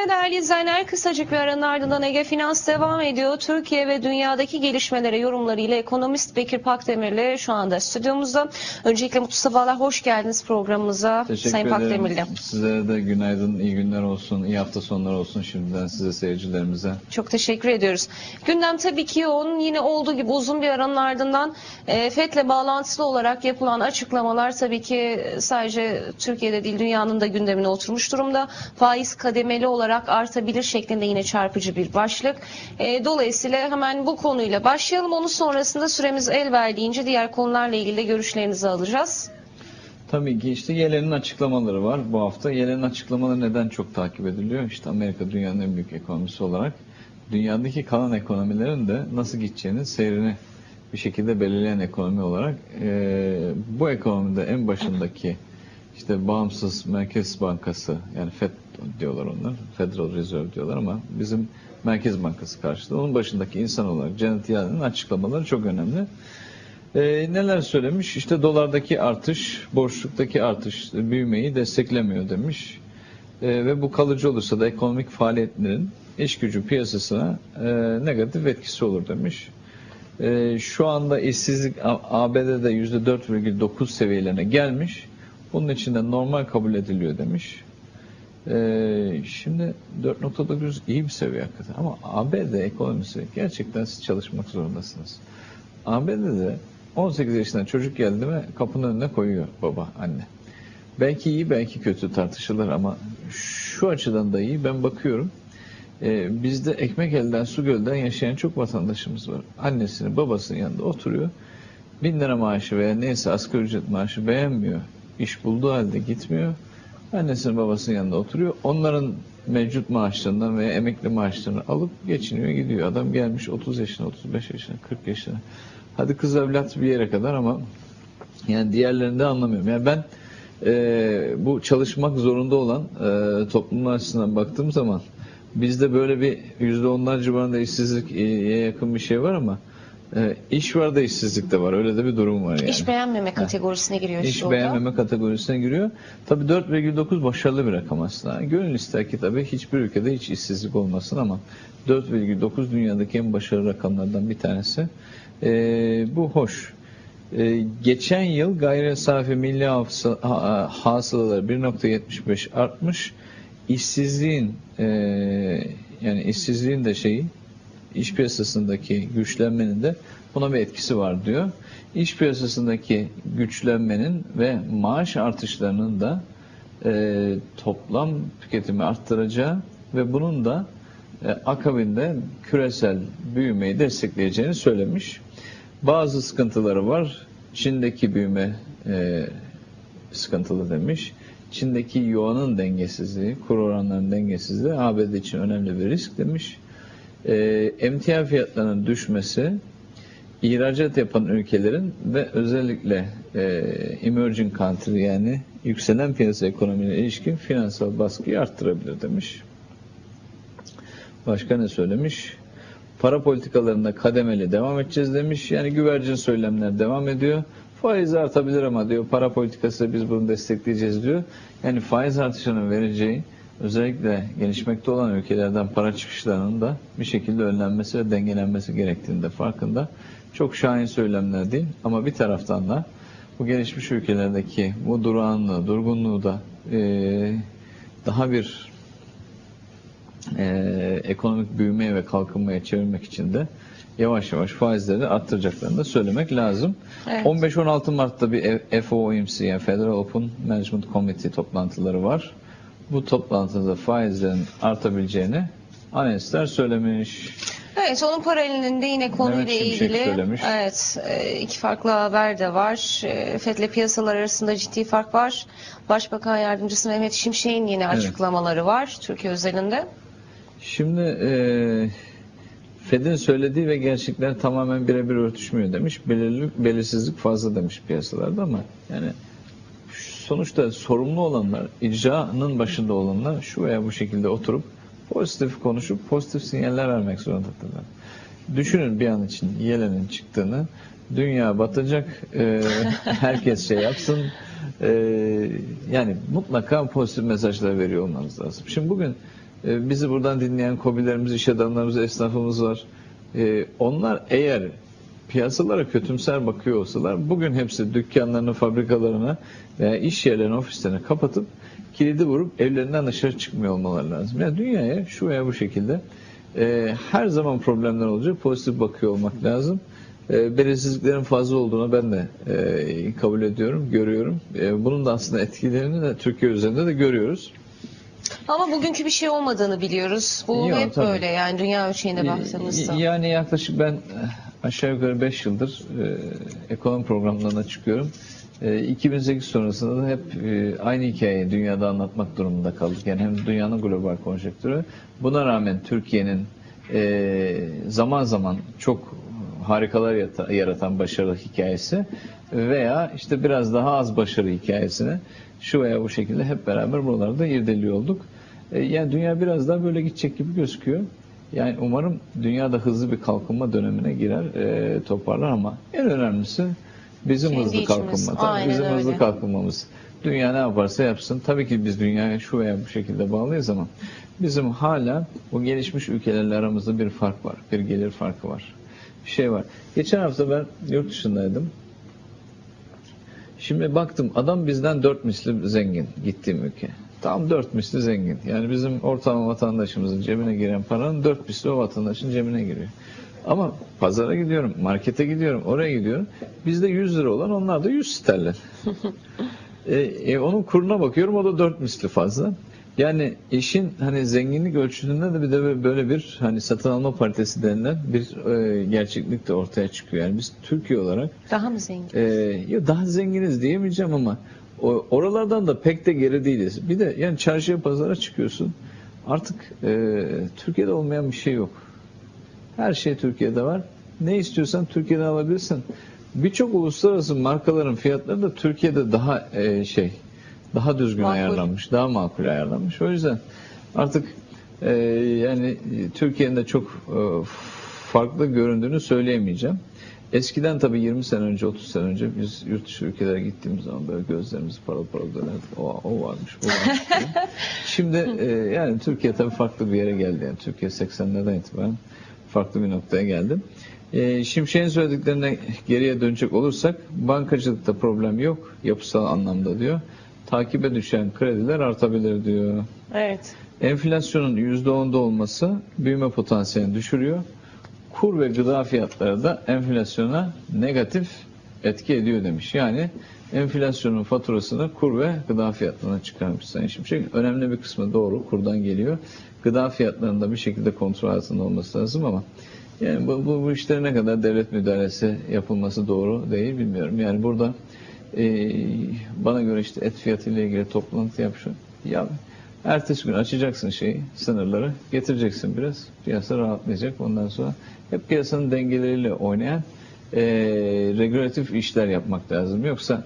Evet değerli izleyenler kısacık bir aranın ardından Ege Finans devam ediyor. Türkiye ve dünyadaki gelişmelere yorumlarıyla ekonomist Bekir Pakdemirli şu anda stüdyomuzda. Öncelikle mutlu sabahlar, hoş geldiniz programımıza Teşekkür Sayın ederim. Pakdemirli. Sizlere de günaydın, iyi günler olsun, iyi hafta sonları olsun şimdiden size seyircilerimize. Çok teşekkür ediyoruz. Gündem tabii ki yoğun. Yine olduğu gibi uzun bir aranın ardından e, FED'le bağlantılı olarak yapılan açıklamalar tabii ki sadece Türkiye'de değil dünyanın da gündemine oturmuş durumda. Faiz kademeli olarak artabilir şeklinde yine çarpıcı bir başlık. E, dolayısıyla hemen bu konuyla başlayalım. Onun sonrasında süremiz el verdiğince diğer konularla ilgili de görüşlerinizi alacağız. Tabii ki işte Yelen'in açıklamaları var bu hafta. Yelen'in açıklamaları neden çok takip ediliyor? İşte Amerika dünyanın en büyük ekonomisi olarak dünyadaki kalan ekonomilerin de nasıl gideceğini seyrini bir şekilde belirleyen ekonomi olarak eee, bu ekonomide en başındaki işte bağımsız Merkez Bankası yani FED diyorlar onlar. Federal Reserve diyorlar ama bizim Merkez Bankası karşılığı. Onun başındaki insan olarak Janet Yellen'in açıklamaları çok önemli. Ee, neler söylemiş? İşte dolardaki artış, borçluktaki artış büyümeyi desteklemiyor demiş. Ee, ve bu kalıcı olursa da ekonomik faaliyetlerin iş gücü piyasasına e, negatif etkisi olur demiş. Ee, şu anda işsizlik ABD'de %4,9 seviyelerine gelmiş. Bunun için de normal kabul ediliyor demiş. Ee, şimdi 4.9 iyi bir seviye hakikaten ama ABD ekonomisi gerçekten siz çalışmak zorundasınız. ABD'de 18 yaşında çocuk geldi mi kapının önüne koyuyor baba, anne. Belki iyi belki kötü tartışılır ama şu açıdan da iyi ben bakıyorum. Ee, bizde ekmek elden su gölden yaşayan çok vatandaşımız var. Annesinin babasının yanında oturuyor. Bin lira maaşı veya neyse asgari ücret maaşı beğenmiyor. İş bulduğu halde gitmiyor. Annesinin babasının yanında oturuyor. Onların mevcut maaşlarından veya emekli maaşlarını alıp geçiniyor gidiyor. Adam gelmiş 30 yaşına, 35 yaşına, 40 yaşına. Hadi kız evlat bir yere kadar ama yani diğerlerini de anlamıyorum. Yani ben e, bu çalışmak zorunda olan e, toplumlar açısından baktığım zaman bizde böyle bir yüzde onlar civarında işsizliğe yakın bir şey var ama e, iş var da işsizlik de var. Öyle de bir durum var yani. İş beğenmeme kategorisine giriyor. İş işte o da. beğenmeme kategorisine giriyor. Tabii 4,9 başarılı bir rakam aslında. Gönül ister ki tabii hiçbir ülkede hiç işsizlik olmasın ama 4,9 dünyadaki en başarılı rakamlardan bir tanesi. Ee, bu hoş. Ee, geçen yıl gayri safi milli hafıza, ha- hasılaları 1.75 artmış. İşsizliğin e, yani işsizliğin de şeyi iş piyasasındaki güçlenmenin de buna bir etkisi var diyor. İş piyasasındaki güçlenmenin ve maaş artışlarının da e, toplam tüketimi arttıracağı ve bunun da e, akabinde küresel büyümeyi destekleyeceğini söylemiş. Bazı sıkıntıları var. Çin'deki büyüme e, sıkıntılı demiş. Çin'deki yuanın dengesizliği, kur oranlarının dengesizliği ABD için önemli bir risk demiş. E, emtia fiyatlarının düşmesi ihracat yapan ülkelerin ve özellikle e, emerging country yani yükselen piyasa ekonomiine ilişkin finansal baskıyı arttırabilir demiş. Başka ne söylemiş? Para politikalarında kademeli devam edeceğiz demiş. Yani güvercin söylemler devam ediyor. Faiz artabilir ama diyor para politikası biz bunu destekleyeceğiz diyor. Yani faiz artışının vereceği özellikle gelişmekte olan ülkelerden para çıkışlarının da bir şekilde önlenmesi ve dengelenmesi gerektiğinde farkında. Çok şahin söylemler değil ama bir taraftan da bu gelişmiş ülkelerdeki bu durağanlığı, durgunluğu da eee, daha bir eee, ekonomik büyümeye ve kalkınmaya çevirmek için de yavaş yavaş faizleri arttıracaklarını da söylemek lazım. Evet. 15-16 Mart'ta bir FOMC yani Federal Open Management Committee toplantıları var. Bu toplantıda faizlerin artabileceğini analistler söylemiş. Evet onun paralelinde yine konuyla ilgili söylemiş. evet e, iki farklı haber de var. E, FED'le piyasalar arasında ciddi fark var. Başbakan Yardımcısı Mehmet Şimşek'in yine Evet. açıklamaları var Türkiye özelinde. Şimdi e, Fed'in söylediği ve gerçekler tamamen birebir örtüşmüyor demiş. Belirlilik, belirsizlik fazla demiş piyasalarda ama yani sonuçta sorumlu olanlar, icranın başında olanlar şu veya bu şekilde oturup pozitif konuşup pozitif sinyaller vermek zorundadırlar. Düşünün bir an için Yelen'in çıktığını, dünya batacak, e, herkes şey yapsın, e, yani mutlaka pozitif mesajlar veriyor olmanız lazım. Şimdi bugün E, bizi buradan dinleyen kobilerimiz, iş adamlarımız, esnafımız var. E, onlar eğer piyasalara kötümser bakıyor olsalar bugün hepsi dükkanlarını, fabrikalarına veya iş yerlerini, ofislerini kapatıp kilidi vurup evlerinden dışarı çıkmıyor olmaları lazım. Yani dünyaya şu veya bu şekilde e, her zaman problemler olacak. Pozitif bakıyor olmak lazım. E, belirsizliklerin fazla olduğunu ben de e, kabul ediyorum, görüyorum. E, bunun da aslında etkilerini de Türkiye üzerinde de görüyoruz. Ama bugünkü bir şey olmadığını biliyoruz. Bu Yok, hep tabii. böyle yani dünya ölçeğinde baktığımızda. Y- Yani yaklaşık ben aşağı yukarı 5 yıldır e, ekonomi programlarına çıkıyorum. E, 2008 sonrasında da hep e, aynı hikayeyi dünyada anlatmak durumunda kaldık. Yani hem dünyanın global konjektürü. Buna rağmen Türkiye'nin e, zaman zaman çok harikalar yata- yaratan başarılı hikayesi veya işte biraz daha az başarı hikayesini şu veya bu şekilde hep beraber buralarda irdeliyor olduk. E, Yani dünya biraz daha böyle gidecek gibi gözüküyor. Yani umarım dünyada hızlı bir kalkınma dönemine girer, e, toparlar ama en önemlisi bizim Kendi hızlı içimiz. kalkınma. Aynen bizim hızlı öyle. kalkınmamız. Dünya ne yaparsa yapsın. Tabii ki biz dünyaya şu veya bu şekilde bağlıyız ama bizim hala bu gelişmiş ülkelerle aramızda bir fark var. Bir gelir farkı var. Bir şey var. Geçen hafta ben yurt dışındaydım. Şimdi baktım adam bizden dört misli zengin gittiğim ülke. Tam dört misli zengin. Yani bizim ortalama vatandaşımızın cebine giren paranın dört misli o vatandaşın cebine giriyor. Ama pazara gidiyorum, markete gidiyorum, oraya gidiyorum. Bizde 100 lira olan onlar da 100 sterlin. e, e, onun kuruna bakıyorum o da dört misli fazla. Yani işin hani zenginlik ölçütünde de bir de böyle bir hani satın alma paritesi denilen bir e, gerçeklik de ortaya çıkıyor. Yani biz Türkiye olarak Daha mı zengin? ee, ya daha zenginiz diyemeyeceğim ama oralardan da pek de geri değiliz. Bir de yani çarşıya pazara çıkıyorsun. Artık e, Türkiye'de olmayan bir şey yok. Her şey Türkiye'de var. Ne istiyorsan Türkiye'de alabilirsin. Birçok uluslararası markaların fiyatları da Türkiye'de daha e, şey daha düzgün Makul. ayarlanmış, daha makul ayarlanmış. O yüzden artık e, yani Türkiye'nin de çok e, farklı göründüğünü söyleyemeyeceğim. Eskiden tabii 20 sene önce, 30 sene önce biz yurt dışı ülkelere gittiğimiz zaman böyle gözlerimiz parıl parıl dönerdik. O, o varmış, bu varmış. Şimdi e, yani Türkiye tabii farklı bir yere geldi. Yani Türkiye 80'lerden itibaren farklı bir noktaya geldi. E, Şimşek'in söylediklerine geriye dönecek olursak bankacılıkta problem yok yapısal anlamda diyor. Takibe düşen krediler artabilir diyor. Evet. Enflasyonun %10'da olması büyüme potansiyelini düşürüyor. Kur ve gıda fiyatları da enflasyona negatif etki ediyor demiş. Yani enflasyonun faturasını kur ve gıda fiyatlarına çıkarmış Sayın Şimşek. Önemli bir kısmı doğru kurdan geliyor. Gıda fiyatlarında bir şekilde kontrol altında olması lazım ama yani bu, bu, bu işlere ne kadar devlet müdahalesi yapılması doğru değil bilmiyorum. Yani burada e, bana göre işte et fiyatı ile ilgili toplantı yap şu. Ya ertesi gün açacaksın şeyi, sınırları, getireceksin biraz. Piyasa rahatlayacak. Ondan sonra hep piyasanın dengeleriyle oynayan e, regülatif işler yapmak lazım. Yoksa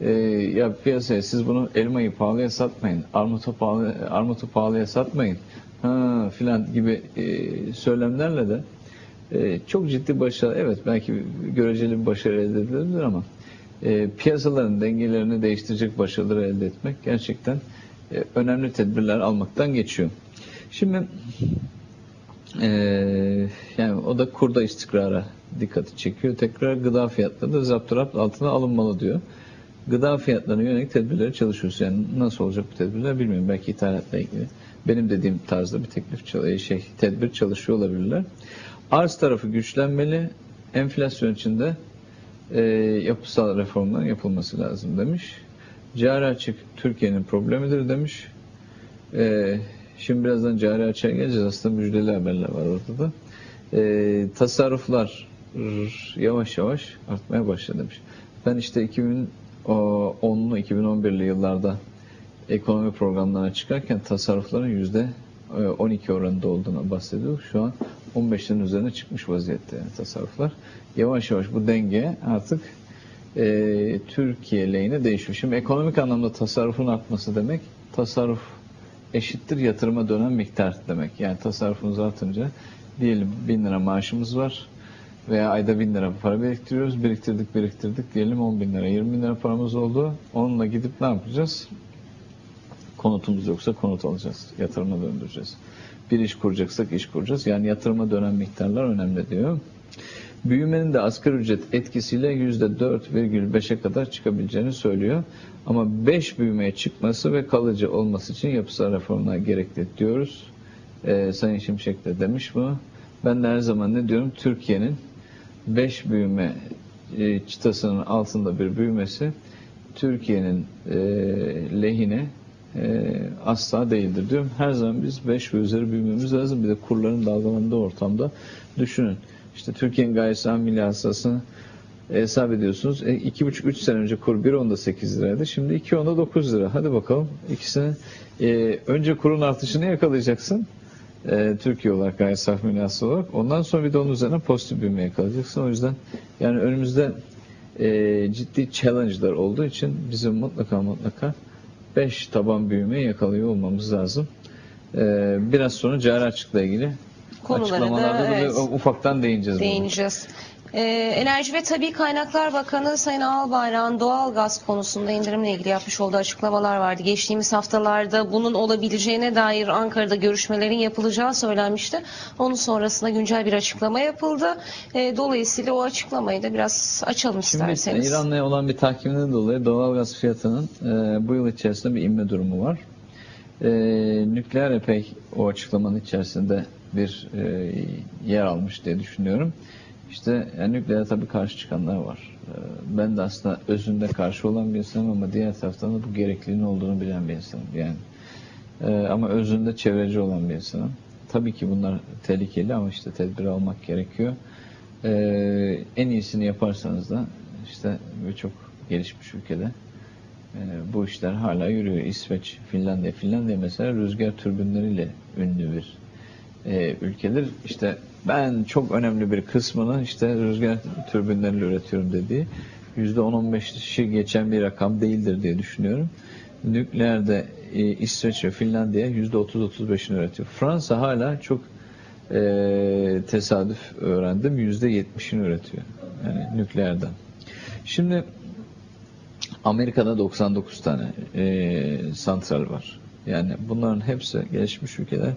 e, ya piyasaya siz bunu elmayı pahalıya satmayın, armutu, pahalı, armutu pahalıya satmayın filan gibi e, söylemlerle de e, çok ciddi başarı, evet belki göreceli bir başarı elde edilebilir ama e, piyasaların dengelerini değiştirecek başarıları elde etmek gerçekten e, önemli tedbirler almaktan geçiyor. Şimdi e, yani o da kurda istikrara dikkati çekiyor. Tekrar gıda fiyatları da zapturapt altına alınmalı diyor. Gıda fiyatlarına yönelik tedbirlere çalışıyoruz. Yani nasıl olacak bu tedbirler bilmiyorum. Belki ithalatla ilgili. Benim dediğim tarzda bir teklif çal- şey tedbir çalışıyor olabilirler. Arz tarafı güçlenmeli. Enflasyon içinde e, yapısal reformların yapılması lazım demiş. Cari açık Türkiye'nin problemidir demiş. E, şimdi birazdan cari açığa geleceğiz. Aslında müjdeli haberler var orada da. E, tasarruflar yavaş yavaş artmaya başladı demiş. Ben işte 2010'lu 2011'li yıllarda ekonomi programlarına çıkarken tasarrufların yüzde e, 12 oranında olduğunu bahsediyorduk. Şu an 15'lerin üzerine çıkmış vaziyette yani tasarruflar. Yavaş yavaş bu denge artık e, Türkiye lehine değişiyor. Şimdi ekonomik anlamda tasarrufun artması demek tasarruf eşittir yatırıma dönen miktar demek. Yani tasarrufumuz artınca diyelim 1000 lira maaşımız var veya ayda 1000 lira para biriktiriyoruz. Biriktirdik biriktirdik diyelim 10 bin lira 20 bin lira paramız oldu. Onunla gidip ne yapacağız? Konutumuz yoksa konut alacağız. Yatırıma döndüreceğiz. Bir iş kuracaksak iş kuracağız. Yani yatırıma dönen miktarlar önemli diyor. Büyümenin de asgari ücret etkisiyle %4,5'e kadar çıkabileceğini söylüyor. Ama 5 büyümeye çıkması ve kalıcı olması için yapısal reformlar gerekli diyoruz. Ee, Sayın Şimşek de demiş bunu. Ben de her zaman ne diyorum? Türkiye'nin 5 büyüme e, çıtasının altında bir büyümesi Türkiye'nin e, lehine e, asla değildir diyorum. Her zaman biz 5 ve üzeri büyümemiz lazım. Bir de kurların dalgalandığı ortamda düşünün. İşte Türkiye'nin saha milli hasılasını hesap ediyorsunuz. E, 2,5-3 sene önce kur 1.10'da liraydı. Şimdi 2.10'da 9 lira. Hadi bakalım. İkisini e, önce kurun artışını yakalayacaksın. E, Türkiye olarak gayri saha milli olarak. Ondan sonra bir de onun üzerine pozitif büyüme yakalayacaksın. O yüzden yani önümüzde e, ciddi challenge'lar olduğu için bizim mutlaka mutlaka 5 taban büyümeyi yakalıyor olmamız lazım. E, biraz sonra cari açıkla ilgili Konulara da, evet. ufaktan değineceğiz. değineceğiz. Ee, Enerji ve Tabii Kaynaklar Bakanı Sayın Albayrak'ın doğal gaz konusunda indirimle ilgili yapmış olduğu açıklamalar vardı. Geçtiğimiz haftalarda bunun olabileceğine dair Ankara'da görüşmelerin yapılacağı söylenmişti. Onun sonrasında güncel bir açıklama yapıldı. Ee, dolayısıyla o açıklamayı da biraz açalım Şimdi isterseniz. İran'la olan bir tahkiminden dolayı doğalgaz fiyatının e, bu yıl içerisinde bir inme durumu var. E, nükleer epey o açıklamanın içerisinde bir e, yer almış diye düşünüyorum. İşte yani nükleere tabii karşı çıkanlar var. E, ben de aslında özünde karşı olan bir insanım ama diğer taraftan da bu gerekliliğin olduğunu bilen bir insanım. Yani e, ama özünde çevreci olan bir insanım. Tabii ki bunlar tehlikeli ama işte tedbir almak gerekiyor. E, en iyisini yaparsanız da işte birçok gelişmiş ülkede e, bu işler hala yürüyor. İsveç, Finlandiya. Finlandiya mesela rüzgar türbinleriyle ünlü bir e, ülkedir. İşte ben çok önemli bir kısmını işte rüzgar türbinleriyle üretiyorum dediği %10-15'i geçen bir rakam değildir diye düşünüyorum. Nükleerde e, İsveç ve Finlandiya %30-35'ini üretiyor. Fransa hala çok e, tesadüf öğrendim %70'ini üretiyor. Yani nükleerden. Şimdi Amerika'da 99 tane e, santral var. Yani bunların hepsi gelişmiş ülkeler.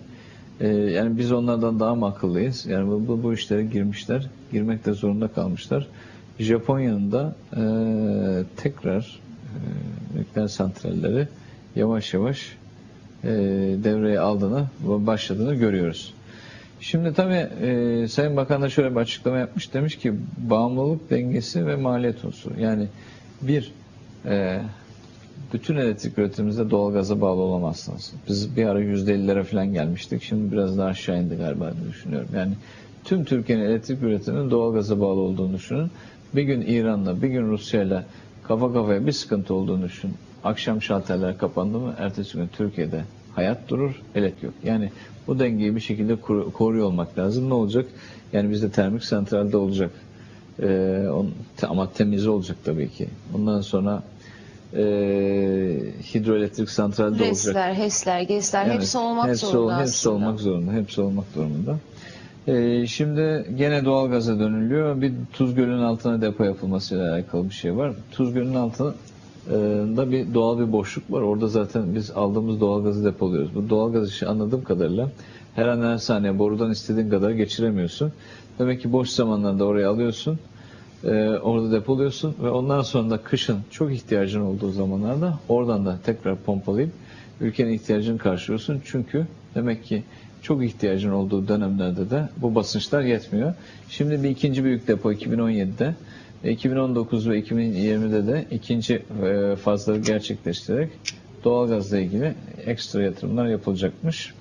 E, yani biz onlardan daha mı akıllıyız? Yani bu, bu, bu işlere girmişler. Girmekte zorunda kalmışlar. Japonya'nın da e, tekrar e, nükleer santralleri yavaş yavaş e, devreye aldığını başladığını görüyoruz. Şimdi tabii e, Sayın Bakan da şöyle bir açıklama yapmış. Demiş ki bağımlılık dengesi ve maliyet unsuru. Yani bir e, bütün elektrik üretimimizde doğalgaza bağlı olamazsınız. Biz bir ara %50'lere falan gelmiştik. Şimdi biraz daha aşağı indi galiba düşünüyorum. Yani tüm Türkiye'nin elektrik üretiminin doğalgaza bağlı olduğunu düşünün. Bir gün İran'la, bir gün Rusya'yla kafa kafaya bir sıkıntı olduğunu düşün. Akşam şalterler kapandı mı ertesi gün Türkiye'de hayat durur, elektrik yok. Yani bu dengeyi bir şekilde koruyor olmak lazım. Ne olacak? Yani bizde termik santralde olacak. Ee, on, ama temiz olacak tabii ki. Ondan sonra e, hidroelektrik santralde olacak. Resler, HES'ler, GES'ler Evet, hepsi olmak hepsi zorunda hepsi aslında. olmak zorunda. Hepsi olmak durumunda. Ee, şimdi gene doğalgaza dönülüyor. Bir Tuz Gölü'nün altına depo yapılmasıyla alakalı bir şey var. Tuz Gölü'nün altında bir doğal bir boşluk var. Orada zaten biz aldığımız doğalgazı depoluyoruz. Bu doğalgaz işi anladığım kadarıyla her an her saniye borudan istediğin kadar geçiremiyorsun. Demek ki boş zamanlarda oraya alıyorsun. Ee, orada depoluyorsun ve ondan sonra da kışın çok ihtiyacın olduğu zamanlarda oradan da tekrar pompalayıp ülkenin ihtiyacını karşılıyorsun. Çünkü demek ki çok ihtiyacın olduğu dönemlerde de bu basınçlar yetmiyor. Şimdi bir ikinci büyük depo 2017'de, e, 2019 ve 2020'de de ikinci e, fazları gerçekleştirerek doğalgazla ilgili ekstra yatırımlar yapılacakmış.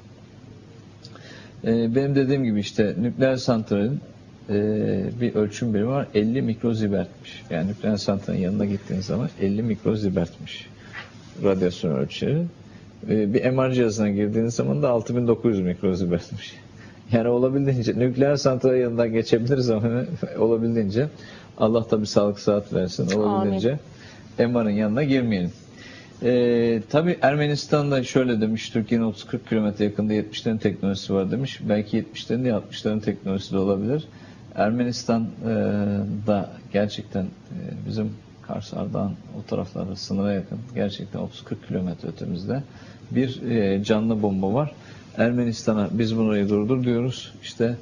E, Benim dediğim gibi işte nükleer santralin e, bir ölçüm birimi var 50 mikrozibertmiş. Yani nükleer santralin yanına gittiğiniz zaman 50 mikrozibertmiş radyasyon ölçeri. E, Bir MR cihazına girdiğiniz zaman da 6900 mikrozibertmiş. Yani olabildiğince nükleer santral yanından geçebiliriz ama olabildiğince Allah tabi sağlık saat versin olabildiğince MR'ın yanına girmeyelim. Ee, tabii Ermenistan'da şöyle demiş, Türkiye'nin 30-40 kilometre yakında 70'lerin teknolojisi var demiş. Belki 70'lerin de 60'ların teknolojisi de olabilir. Ermenistan e, gerçekten e, bizim Kars, o taraflarda sınıra yakın. Gerçekten 30-40 kilometre ötemizde bir e, canlı bomba var. Ermenistan'a biz burayı durdur diyoruz. İşte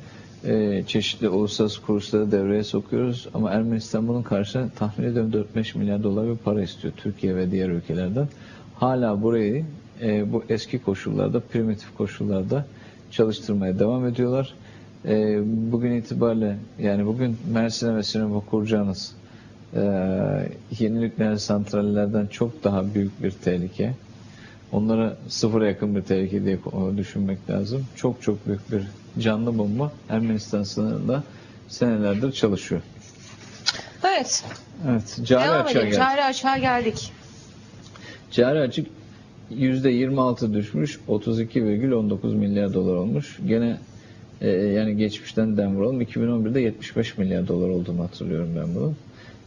çeşitli uluslararası kursları devreye sokuyoruz. Ama Ermenistan bunun karşılığında tahmin ediyorum 4-5 milyar dolar bir para istiyor Türkiye ve diğer ülkelerden. Hala burayı bu eski koşullarda, primitif koşullarda çalıştırmaya devam ediyorlar. E, bugün itibariyle yani bugün Mersin'e ve Sinop'a kuracağınız e, yeni nükleer santrallerden çok daha büyük bir tehlike. Onlara sıfıra yakın bir tehlike diye düşünmek lazım. Çok çok büyük bir canlı bomba Ermenistan sınırında senelerdir çalışıyor. Evet. Evet, cari Devam açığa geldik. Cari açığa geldik. Cari açık %26 düşmüş, 32,19 milyar dolar olmuş. Gene e, yani geçmişten den vuralım. 2011'de 75 milyar dolar olduğunu hatırlıyorum ben bunun.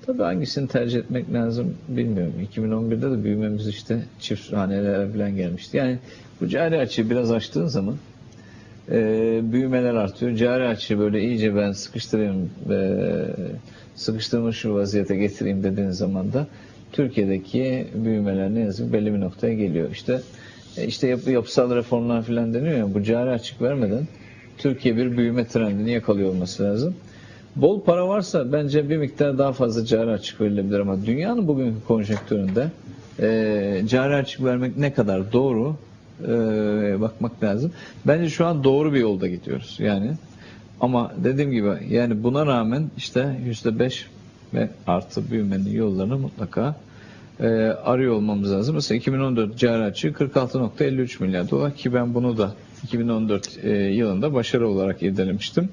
Tabii hangisini tercih etmek lazım bilmiyorum. 2011'de de büyümemiz işte çift hanelere falan gelmişti. Yani bu cari açığı biraz açtığın zaman e, büyümeler artıyor. Cari açığı böyle iyice ben sıkıştırayım, e, sıkıştırmış şu vaziyete getireyim dediğin zaman da Türkiye'deki büyümeler ne yazık ki belli bir noktaya geliyor. İşte e, işte yapı, yapısal reformlar falan deniyor ya bu cari açık vermeden Türkiye bir büyüme trendini yakalıyor olması lazım. Bol para varsa bence bir miktar daha fazla cari açık verilebilir ama dünyanın bugünkü konjonktüründe e, cari açık vermek ne kadar doğru e, bakmak lazım. Bence şu an doğru bir yolda gidiyoruz. Yani ama dediğim gibi yani buna rağmen işte yüzde beş ve artı büyümenin yollarını mutlaka e, arıyor olmamız lazım. Mesela 2014 cari açığı 46.53 milyar dolar ki ben bunu da 2014 e, yılında başarı olarak irdelemiştim.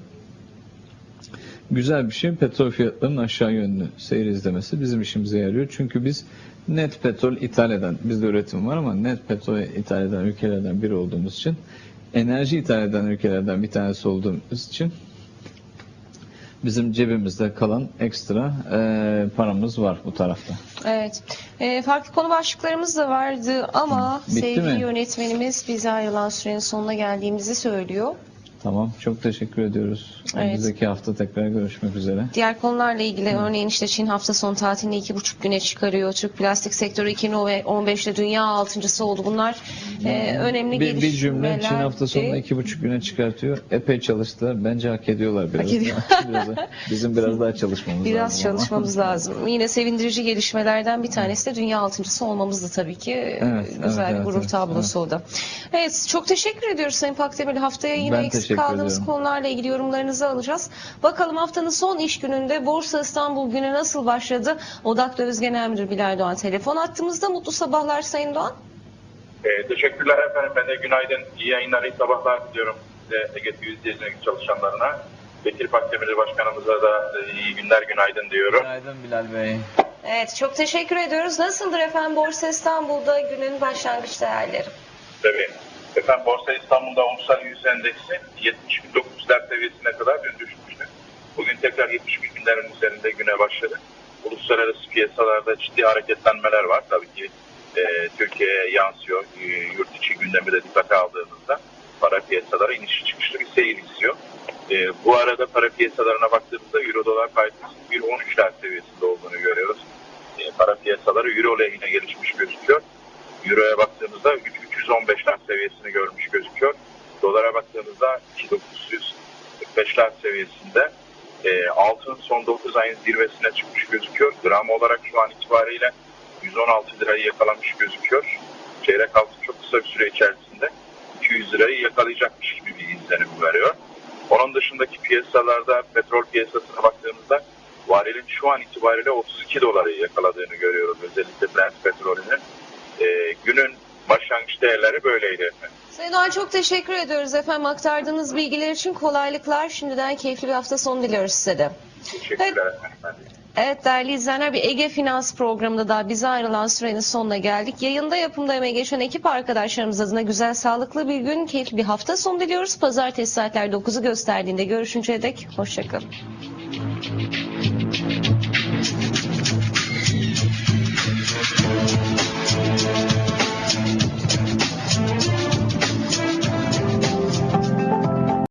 Güzel bir şey petrol fiyatlarının aşağı yönlü seyir izlemesi bizim işimize yarıyor. Çünkü biz net petrol ithal eden, bizde üretim var ama net petrol ithal eden ülkelerden biri olduğumuz için enerji ithal eden ülkelerden bir tanesi olduğumuz için bizim cebimizde kalan ekstra e, paramız var bu tarafta. Evet. Ee, farklı konu başlıklarımız da vardı ama Bitti sevgili mi? yönetmenimiz bize ayrılan sürenin sonuna geldiğimizi söylüyor. Tamam. Çok teşekkür ediyoruz. Evet. Önümüzdeki hafta tekrar görüşmek üzere. Diğer konularla ilgili örneğin işte Çin hafta sonu tatilini iki buçuk güne çıkarıyor. Türk plastik sektörü 2015'te dünya altıncısı oldu. Bunlar e, önemli bir, bir cümle. Çin hafta sonunda iki buçuk güne çıkartıyor. Epey çalıştılar. Bence hak ediyorlar biraz. Hak ediyor. biraz da- bizim biraz daha çalışmamız lazım. Biraz ama. çalışmamız lazım. Yine sevindirici gelişmelerden bir tanesi de dünya altıncısı olmamızdı tabii ki. Evet, Güzel evet, bir evet, gurur evet, tablosu o da. Evet, çok teşekkür ediyoruz Sayın Pakdemir. Haftaya yine Ben eksik kaldığımız ediyorum. konularla ilgili yorumlarınızı alacağız. Bakalım haftanın son iş gününde Borsa İstanbul günü nasıl başladı? Odak Döviz Genel Müdürü Bilal Doğan telefon attığımızda. Mutlu sabahlar Sayın Doğan. Ee, teşekkürler efendim. Ben de günaydın, iyi yayınlar, iyi sabahlar diliyorum size Ege izleyicilerine, çalışanlarına. Bekir Pakdemir Başkanımıza da e, iyi günler, günaydın diyorum. Günaydın Bilal Bey. Evet, çok teşekkür ediyoruz. Nasıldır efendim Borsa İstanbul'da günün başlangıç değerleri? Tabii. Efendim Borsa İstanbul'da ulusal yüz endeksi 70.900'ler seviyesine kadar dün düşmüştü. Bugün tekrar 70 binlerin üzerinde güne başladı. Uluslararası piyasalarda ciddi hareketlenmeler var. Tabii ki e, Türkiye'ye yansıyor. E, yurt içi gündemi de dikkate aldığımızda para piyasaları inişi çıkışlı bir seyir istiyor. E, bu arada para piyasalarına baktığımızda Euro dolar paritesi 1.13'ler seviyesinde olduğunu görüyoruz. E, para piyasaları Euro lehine gelişmiş gözüküyor. Euro'ya baktığımızda 315'ler seviyesini görmüş gözüküyor. Dolara baktığımızda 2945'ler seviyesinde. E, altın son 9 ayın zirvesine çıkmış gözüküyor. Gram olarak şu an itibariyle 116 lirayı yakalamış gözüküyor. Çeyrek altın çok kısa bir süre içerisinde 200 lirayı yakalayacakmış gibi bir izlenim veriyor. Onun dışındaki piyasalarda petrol piyasasına baktığımızda varilin şu an itibariyle 32 doları yakaladığını görüyoruz. Özellikle Brent petrolünün. E, günün başlangıç değerleri böyleydi efendim. Sayın Doğan çok teşekkür ediyoruz efendim. Aktardığınız bilgiler için kolaylıklar. Şimdiden keyifli bir hafta sonu diliyoruz size de. Teşekkürler efendim. Ben de. Evet değerli izleyenler bir Ege Finans programında daha bize ayrılan sürenin sonuna geldik. Yayında yapımda emeği geçen ekip arkadaşlarımız adına güzel sağlıklı bir gün, keyifli bir hafta sonu diliyoruz. Pazartesi saatler 9'u gösterdiğinde görüşünceye dek hoşçakalın.